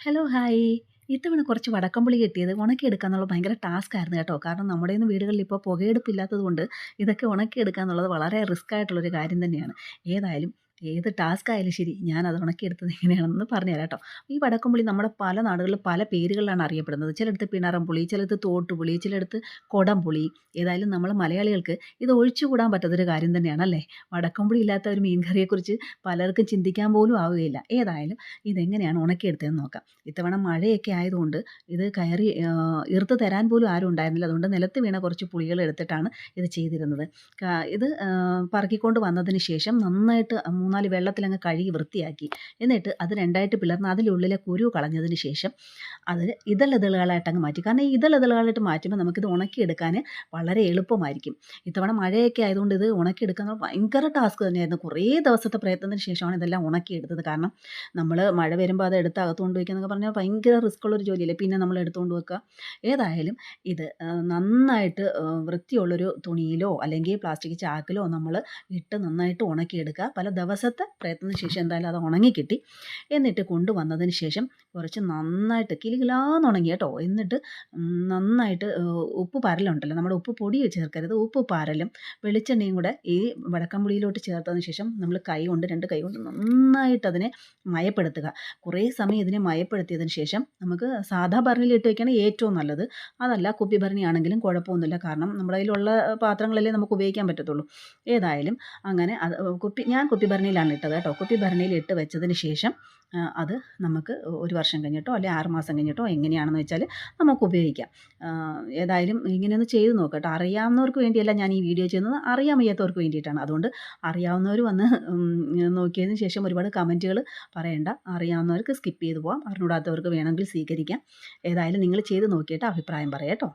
Hello hi ഇത്തവണ കുറച്ച് വടക്കംപുളി കിട്ടിയത് ഉണക്കിയെടുക്കുക എന്നുള്ളത് ഭയങ്കര ടാസ്ക് ആയിരുന്നു കേട്ടോ. കാരണം നമ്മുടെ ഒന്നും വീടുകളിൽ ഇപ്പോൾ പുകയെടുപ്പില്ലാത്തത് കൊണ്ട് ഇതൊക്കെ ഉണക്കിയെടുക്കുക എന്നുള്ളത് വളരെ റിസ്ക് ആയിട്ടുള്ളൊരു കാര്യം തന്നെയാണ്. ഏതായാലും ഏത് ടാസ്ക് ആയാലും ശരി ഞാൻ അത് ഉണക്കിയെടുത്തത് എങ്ങനെയാണെന്ന് പറഞ്ഞുതരാം കേട്ടോ. ഈ വടക്കുംപുളി നമ്മുടെ പല നാടുകളിൽ പല പേരുകളിലാണ് അറിയപ്പെടുന്നത്. ചിലയിടത്ത് പിണറംപുളി പുളി തോട്ടുപുളി ചിലയിടത്ത് കൊടംപുളി. ഏതായാലും നമ്മൾ മലയാളികൾക്ക് ഇത് ഒഴിച്ചുകൂടാൻ പറ്റാത്തൊരു കാര്യം തന്നെയാണ് അല്ലേ? വടക്കംപുളി ഇല്ലാത്ത ഒരു മീൻകറിയെക്കുറിച്ച് പലർക്കും ചിന്തിക്കാൻ പോലും ആവുകയില്ല. ഏതായാലും ഇതെങ്ങനെയാണ് ഉണക്കിയെടുത്തതെന്ന് നോക്കാം. ഇത്തവണ മഴയൊക്കെ ആയതുകൊണ്ട് ഇത് കയറി ഇറുത്ത് തരാൻ പോലും ആരും ഉണ്ടായിരുന്നില്ല. അതുകൊണ്ട് നിലത്ത് വീണ കുറച്ച് പുളികൾ എടുത്തിട്ടാണ് ഇത് ചെയ്തിരുന്നത്. ഇത് പറക്കിക്കൊണ്ട് വന്നതിന് ശേഷം നന്നായിട്ട് മൂന്നാൽ വെള്ളത്തിലങ്ങ് കഴുകി വൃത്തിയാക്കി. എന്നിട്ട് അത് രണ്ടായിട്ട് പിളർന്ന് അതിലുള്ളിലെ കുരു കളഞ്ഞതിന് ശേഷം അത് ഇതളിതളുകളായിട്ട് അങ്ങ് മാറ്റി. കാരണം ഈ ഇതളിതളുകളായിട്ട് മാറ്റുമ്പോൾ നമുക്കിത് ഉണക്കിയെടുക്കാൻ വളരെ എളുപ്പമായിരിക്കും. ഇത്തവണ മഴയൊക്കെ ആയതുകൊണ്ട് ഇത് ഉണക്കിയെടുക്കാൻ ഭയങ്കര ടാസ്ക് തന്നെയായിരുന്നു. കുറേ ദിവസത്തെ പ്രയത്നത്തിന് ശേഷമാണ് ഇതെല്ലാം ഉണക്കിയെടുത്തത്. കാരണം നമ്മൾ മഴ വരുമ്പോൾ അത് എടുത്ത് അകത്ത് വയ്ക്കുക എന്നൊക്കെ പറഞ്ഞാൽ ഭയങ്കര റിസ്ക് ഉള്ളൊരു ജോലിയല്ലേ. പിന്നെ നമ്മൾ എടുത്തുകൊണ്ട് വെക്കുക ഏതായാലും ഇത് നന്നായിട്ട് വൃത്തിയുള്ളൊരു തുണിയിലോ അല്ലെങ്കിൽ പ്ലാസ്റ്റിക് ചാക്കിലോ നമ്മൾ ഇട്ട് നന്നായിട്ട് ഉണക്കിയെടുക്കുക. പല ദിവസത്തെ പ്രയത്നത്തിന് ശേഷം എന്തായാലും അത് ഉണങ്ങിക്കിട്ടി. എന്നിട്ട് കൊണ്ടുവന്നതിന് ശേഷം കുറച്ച് നന്നായിട്ട് കിലുകിലാന്ന് ഉണങ്ങി കേട്ടോ. എന്നിട്ട് നന്നായിട്ട് ഉപ്പ് പരലുണ്ടല്ലോ. നമ്മുടെ ഉപ്പ് പൊടി ചേർക്കരുത്. ഉപ്പ് പരലും വെളിച്ചെണ്ണയും കൂടെ ഈ വടക്കമ്പുളിയിലോട്ട് ചേർത്തതിന് ശേഷം നമ്മൾ കൈ കൊണ്ട് രണ്ട് കൈ കൊണ്ട് നന്നായിട്ട് അതിനെ മയപ്പെടുത്തുക. കുറേ സമയം ഇതിനെ മയപ്പെടുത്തിയതിന് ശേഷം നമുക്ക് സാധാ ഭരണിയിൽ ഇട്ട് വയ്ക്കുകയാണ് ഏറ്റവും നല്ലത്. അതല്ല കുപ്പി ഭരണിയാണെങ്കിലും കുഴപ്പമൊന്നുമില്ല. കാരണം നമ്മുടെ കയ്യിലുള്ള പാത്രങ്ങളല്ലേ നമുക്ക് ഉപയോഗിക്കാൻ പറ്റത്തുള്ളൂ. ഏതായാലും അങ്ങനെ അത് കുപ്പി ഞാൻ കുപ്പി ഭരണിയിലാണ് ഇട്ടത് കേട്ടോ. കുപ്പി ഭരണിയിൽ ഇട്ട് വെച്ചതിന് ശേഷം അത് നമുക്ക് ഒരു വർഷം കഴിഞ്ഞിട്ടോ അല്ലെങ്കിൽ ആറുമാസം കഴിഞ്ഞിട്ടോ എങ്ങനെയാണെന്ന് വെച്ചാൽ നമുക്ക് ഉപയോഗിക്കാം ഏതായാലും ഇങ്ങനെയൊന്ന് ചെയ്ത് നോക്കട്ടോ. അറിയാവുന്നവർക്ക് വേണ്ടിയല്ല ഞാൻ ഈ വീഡിയോ ചെയ്യുന്നത്. അറിയാൻ വയ്യാത്തവർക്ക് വേണ്ടിയിട്ടാണ്. അതുകൊണ്ട് അറിയാവുന്നവർ വന്ന് നോക്കിയതിന് ശേഷം ഒരുപാട് കമന്റുകൾ പറയേണ്ട. അറിയാവുന്നവർക്ക് സ്കിപ്പ് ചെയ്ത് പോകാം അറിഞ്ഞൂടാത്തവർക്ക് വേണമെങ്കിൽ സ്വീകരിക്കാം. ഏതായാലും നിങ്ങൾ ചെയ്ത് നോക്കിയിട്ട് അഭിപ്രായം പറയാം കേട്ടോ.